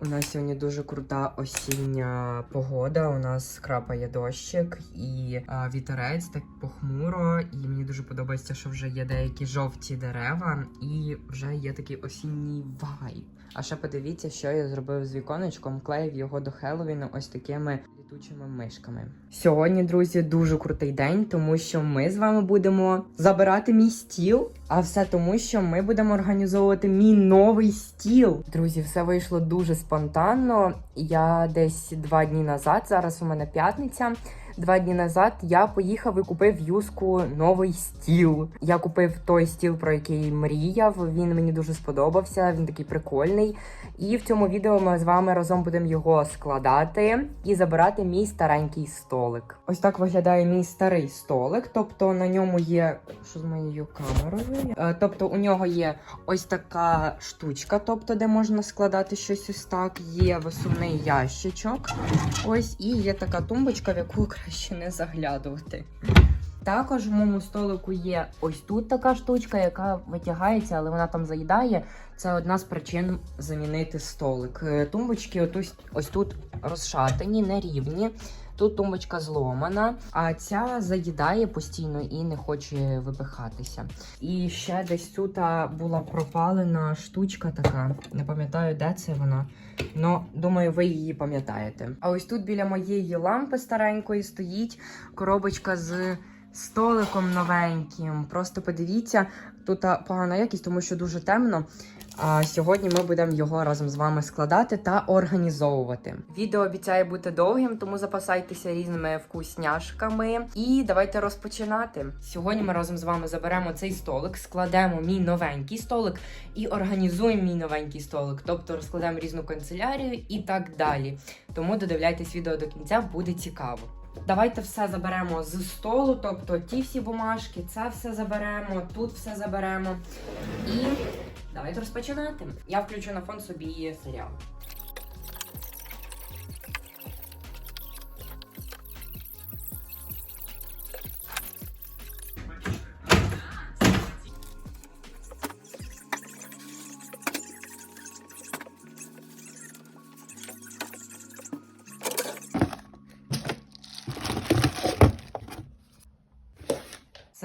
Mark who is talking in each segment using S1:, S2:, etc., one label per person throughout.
S1: У нас сьогодні дуже крута осіння погода. У нас крапає дощик і а, вітерець так похмуро. І мені дуже подобається, що вже є деякі жовті дерева, і вже є такий осінній вайб. А ще подивіться, що я зробив з віконечком, клеїв його до Хеллоуіну ось такими літучими мишками. Сьогодні, друзі, дуже крутий день, тому що ми з вами будемо забирати мій стіл. А все тому, що ми будемо організовувати мій новий стіл. Друзі, все вийшло дуже спонтанно. Я десь два дні назад, зараз у мене п'ятниця. Два дні назад я поїхав і купив юску новий стіл. Я купив той стіл, про який мріяв. Він мені дуже сподобався. Він такий прикольний. І в цьому відео ми з вами разом будемо його складати і забирати мій старенький столик. Ось так виглядає мій старий столик. Тобто на ньому є що з моєю камерою. Е, Тобто у нього є ось така штучка, тобто де можна складати щось ось так. Є висувний ящичок. Ось і є така тумбочка, в яку краще не заглядувати. Також в моєму столику є ось тут така штучка, яка витягається, але вона там заїдає. Це одна з причин замінити столик. Е, Тумбочки отось, ось тут розшатані, нерівні. Тут тумбочка зломана, а ця заїдає постійно і не хоче випихатися. І ще десь тут була пропалена штучка така. Не пам'ятаю, де це вона. Ну, думаю, ви її пам'ятаєте. А ось тут біля моєї лампи старенької стоїть коробочка з столиком новеньким. Просто подивіться, тут погана якість, тому що дуже темно. А сьогодні ми будемо його разом з вами складати та організовувати. Відео обіцяє бути довгим, тому запасайтеся різними вкусняшками. І давайте розпочинати. Сьогодні ми разом з вами заберемо цей столик, складемо мій новенький столик і організуємо мій новенький столик, тобто розкладемо різну канцелярію і так далі. Тому додивляйтесь відео до кінця, буде цікаво. Давайте все заберемо з столу, тобто ті всі бумажки, це все заберемо, тут все заберемо. І давайте розпочинати. Я включу на фон собі серіал.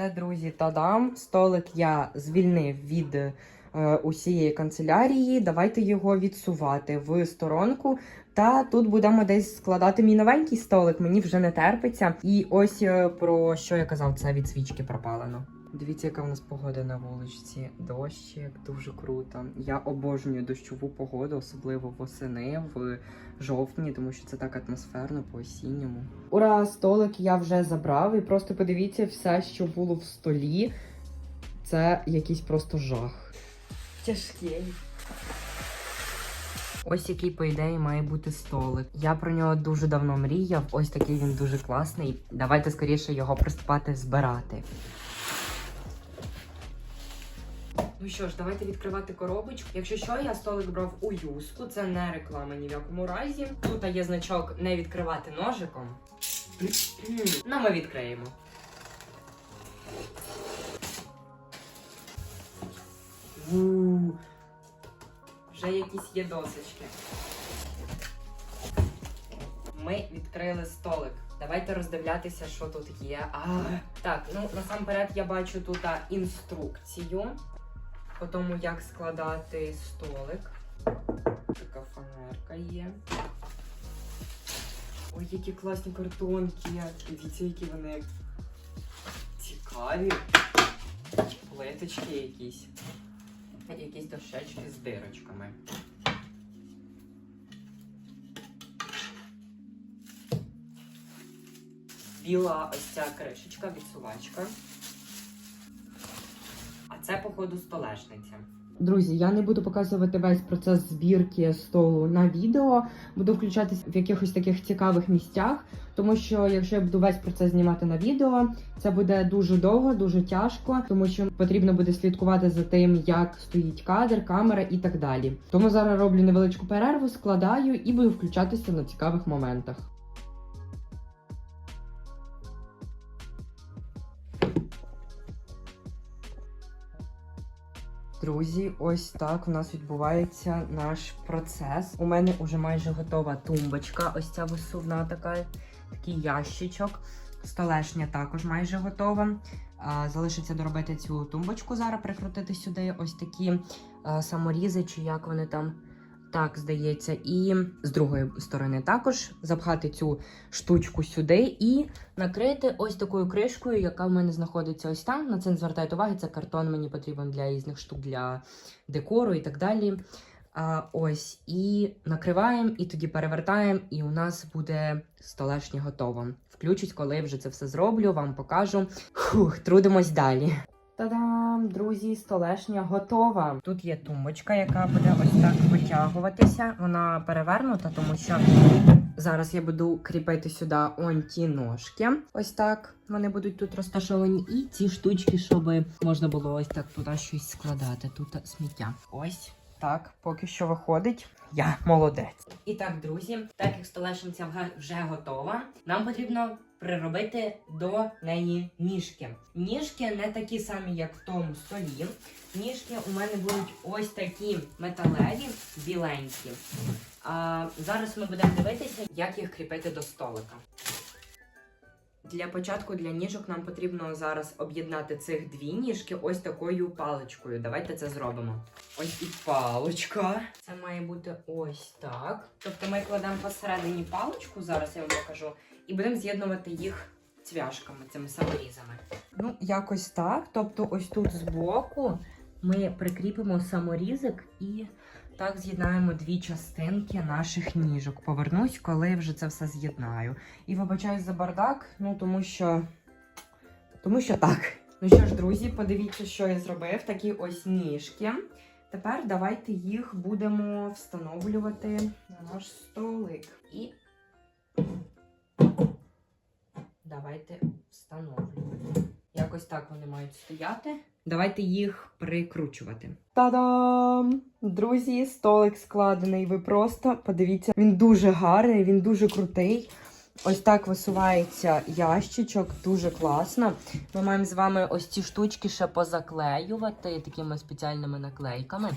S1: Це, друзі, тадам. Столик я звільнив від е, усієї канцелярії. Давайте його відсувати в сторонку. Та тут будемо десь складати мій новенький столик. Мені вже не терпиться. І ось е, про що я казав, це від свічки пропалено. Дивіться, яка в нас погода на вуличці. Дощик, дуже круто. Я обожнюю дощову погоду, особливо восени в жовтні, тому що це так атмосферно по осінньому. Ура, столик я вже забрав. І просто подивіться все, що було в столі. Це якийсь просто жах. Тяжкий. Ось який, по ідеї, має бути столик. Я про нього дуже давно мріяв. Ось такий він дуже класний. Давайте скоріше його приступати збирати. Ну що ж, давайте відкривати коробочку. Якщо що, я столик брав у юску, це не реклама ні в якому разі. Тут є значок не відкривати ножиком. Ну, ми відкриємо. У, Вже якісь є досочки. Ми відкрили столик. Давайте роздивлятися, що тут є. А, так, ну насамперед я бачу тут інструкцію по тому, як складати столик. Така фанерка є. Ой, які класні картонки. Дивіться, які вони цікаві. Плиточки якісь. Якісь дощечки з дирочками. Біла ось ця кришечка, відсувачка. Це, походу, столешниця. Друзі, я не буду показувати весь процес збірки столу на відео. Буду включатись в якихось таких цікавих місцях, тому що якщо я буду весь процес знімати на відео, це буде дуже довго, дуже тяжко, тому що потрібно буде слідкувати за тим, як стоїть кадр, камера і так далі. Тому зараз роблю невеличку перерву, складаю і буду включатися на цікавих моментах. Друзі, ось так у нас відбувається наш процес. У мене вже майже готова тумбочка. Ось ця висувна така, такий ящичок. Столешня також майже готова. Залишиться доробити цю тумбочку зараз, прикрутити сюди ось такі саморізи, чи як вони там. Так, здається, і з другої сторони також запхати цю штучку сюди і накрити ось такою кришкою, яка в мене знаходиться ось там. На це не звертайте уваги, це картон мені потрібен для різних штук для декору і так далі. А, ось, і накриваємо, і тоді перевертаємо, і у нас буде столешня готова. Включить, коли вже це все зроблю, вам покажу. Фух, трудимось далі. Та-дам, друзі, столешня готова. Тут є тумбочка, яка буде ось так витягуватися. Вона перевернута, тому що зараз я буду кріпити сюди он ті ножки. Ось так вони будуть тут розташовані. І ці штучки, щоб можна було ось так туди щось складати. Тут сміття. Ось так, поки що виходить. Я молодець. І так, друзі, так як столешниця вже готова, нам потрібно приробити до неї ніжки. Ніжки не такі самі, як в тому столі. Ніжки у мене будуть ось такі металеві, біленькі. А зараз ми будемо дивитися, як їх кріпити до столика. Для початку для ніжок нам потрібно зараз об'єднати цих дві ніжки ось такою паличкою. Давайте це зробимо. Ось і паличка. Це має бути ось так. Тобто ми кладемо посередині паличку, зараз я вам покажу, і будемо з'єднувати їх цвяшками, цими саморізами. Ну, якось так. Тобто, ось тут збоку ми прикріпимо саморізик і так з'єднаємо дві частинки наших ніжок. Повернусь, коли вже це все з'єднаю. І вибачаюсь за бардак, ну тому що. Тому що так. Ну що ж, друзі, подивіться, що я зробив. Такі ось ніжки. Tепер давайте їх будемо встановлювати на наш столик. І давайте встановлювати. Якось так вони мають стояти. Давайте їх прикручувати. Та-дам! Друзі, столик складений. Ви просто подивіться, він дуже гарний, він дуже крутий. Ось так висувається ящичок, дуже класно. Ми маємо з вами ось ці штучки ще позаклеювати такими спеціальними наклейками.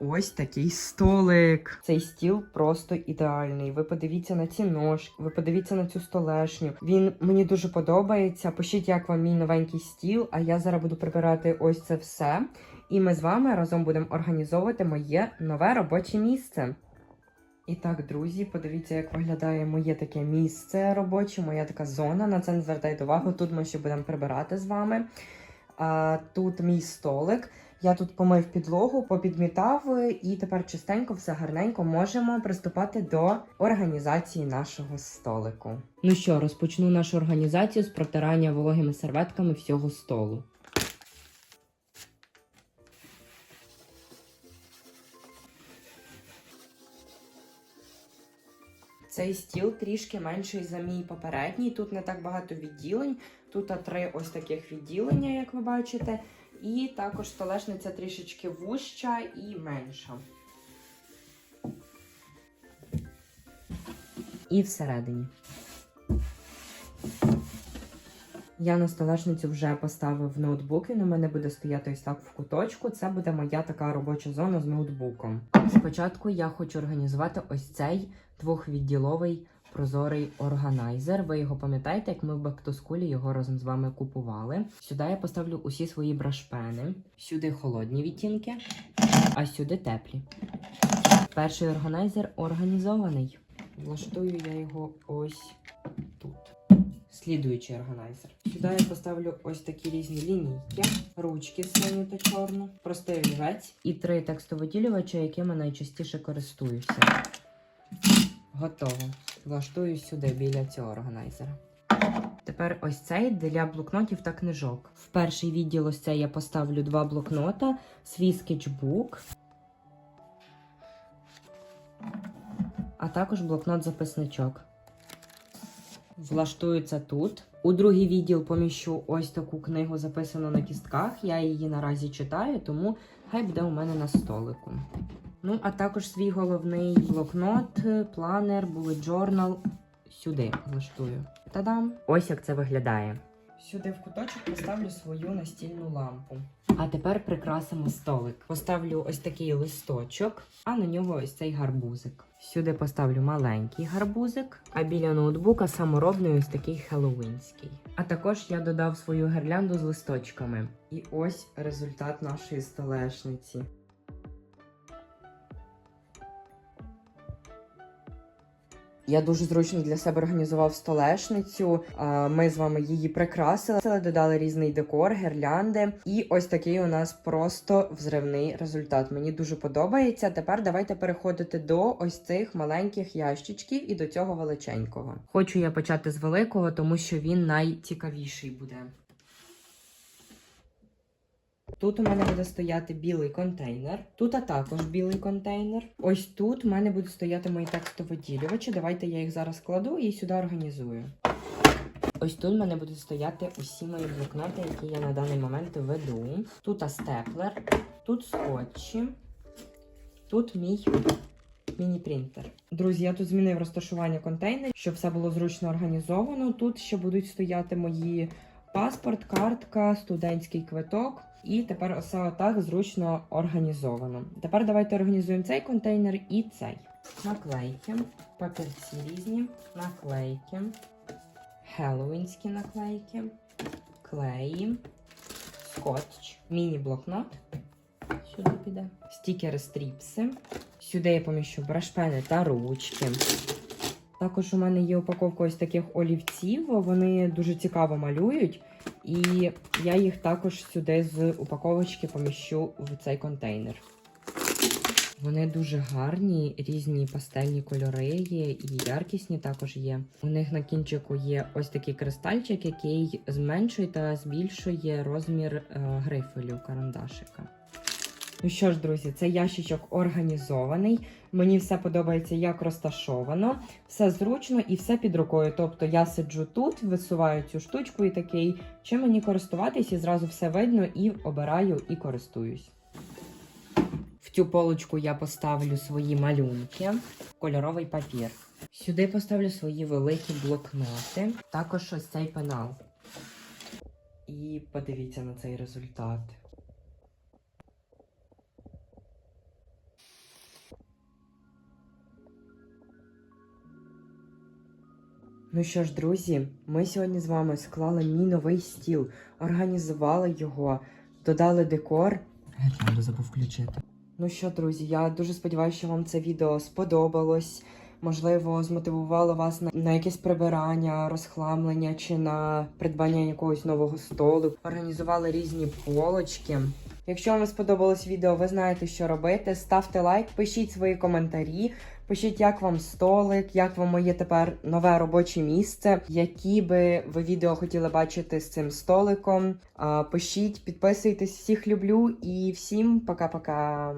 S1: Ось такий столик. Цей стіл просто ідеальний. Ви подивіться на ці ножки, ви подивіться на цю столешню. Він мені дуже подобається. Пишіть, як вам мій новенький стіл. А я зараз буду прибирати ось це все. І ми з вами разом будемо організовувати моє нове робоче місце. І так, друзі, подивіться, як виглядає моє таке місце робоче, моя така зона. На це не звертайте увагу. Тут ми ще будемо прибирати з вами. А, тут мій столик. Я тут помив підлогу, попідмітав, і тепер чистенько, все гарненько можемо приступати до організації нашого столику. Ну що, розпочну нашу організацію з протирання вологими серветками всього столу. Цей стіл трішки менший за мій попередній. Тут не так багато відділень. Тут три ось таких відділення, як ви бачите. І також столешниця трішечки вужча і менша. І всередині. Я на столешницю вже поставив ноутбук. Він у мене буде стояти ось так в куточку. Це буде моя така робоча зона з ноутбуком. Спочатку я хочу організувати ось цей двохвідділовий прозорий органайзер. Ви його пам'ятаєте, як ми в Бактоскулі його разом з вами купували. Сюди я поставлю усі свої брашпени. Сюди холодні відтінки, а сюди теплі. Перший органайзер організований. Влаштую я його ось тут. Слідуючий органайзер. Сюди я поставлю ось такі різні лінійки, ручки синю та чорну, простий олівець і три текстовиділювача, якими найчастіше користуюся. Готово. Влаштую сюди біля цього органайзера. Тепер ось цей для блокнотів та книжок. В перший відділ ось цей я поставлю два блокнота, свій скетчбук, а також блокнот-записничок. Влаштую це тут. У другий відділ поміщу ось таку книгу, записану на кістках. Я її наразі читаю, тому хай буде у мене на столику. Ну, а також свій головний блокнот, планер, bullet journal сюди влаштую. Та-дам! Ось як це виглядає. Сюди в куточок поставлю свою настільну лампу. А тепер прикрасимо столик. Поставлю ось такий листочок, а на нього ось цей гарбузик. Сюди поставлю маленький гарбузик, а біля ноутбука саморобний ось такий хеллоуінський. А також я додав свою гірлянду з листочками. І ось результат нашої столешниці. Я дуже зручно для себе організував столешницю. Ми з вами її прикрасили, додали різний декор, гірлянди. І ось такий у нас просто взривний результат. Мені дуже подобається. Тепер давайте переходити до ось цих маленьких ящичків і до цього величенького. Хочу я почати з великого, тому що він найцікавіший буде. Тут у мене буде стояти білий контейнер. Тут також білий контейнер. Ось тут у мене будуть стояти мої текстовиділювачі. Давайте я їх зараз кладу і сюди організую. Ось тут в мене будуть стояти усі мої блокноти, які я на даний момент веду. Тут степлер, тут скотчі, тут мій міні-принтер. Друзі, я тут змінив розташування контейнерів, щоб все було зручно організовано. Тут ще будуть стояти мої паспорт, картка, студентський квиток. І тепер все отак зручно організовано. Тепер давайте організуємо цей контейнер і цей. Наклейки, папірці різні, наклейки, хеллоуінські наклейки, клеї, скотч, міні-блокнот. Сюди піде. Стікери стріпси. Сюди я поміщу брашпени та ручки. Також у мене є упаковка ось таких олівців. Вони дуже цікаво малюють. І я їх також сюди з упаковочки поміщу в цей контейнер. Вони дуже гарні, різні пастельні кольори є, і яркісні також є. У них на кінчику є ось такий кристальчик, який зменшує та збільшує розмір е, грифелю карандашика. Ну що ж, друзі, цей ящичок організований. Мені все подобається, як розташовано, все зручно і все під рукою. Тобто я сиджу тут, висуваю цю штучку і такий, чим мені користуватись, і зразу все видно і обираю і користуюсь. В цю полочку я поставлю свої малюнки, кольоровий папір. Сюди поставлю свої великі блокноти, також ось цей пенал. І подивіться на цей результат. Ну що ж, друзі, ми сьогодні з вами склали мій новий стіл, організували його, додали декор. Гірлянду забув включити. Ну що, друзі, я дуже сподіваюся, що вам це відео сподобалось. Можливо, змотивувало вас на, на якесь прибирання, розхламлення чи на придбання якогось нового столу. Організували різні полочки. Якщо вам сподобалось відео, ви знаєте, що робити. Ставте лайк, пишіть свої коментарі. Пишіть, як вам столик, як вам моє тепер нове робоче місце, які би ви відео хотіли бачити з цим столиком. Пишіть, підписуйтесь, всіх люблю і всім пока-пока.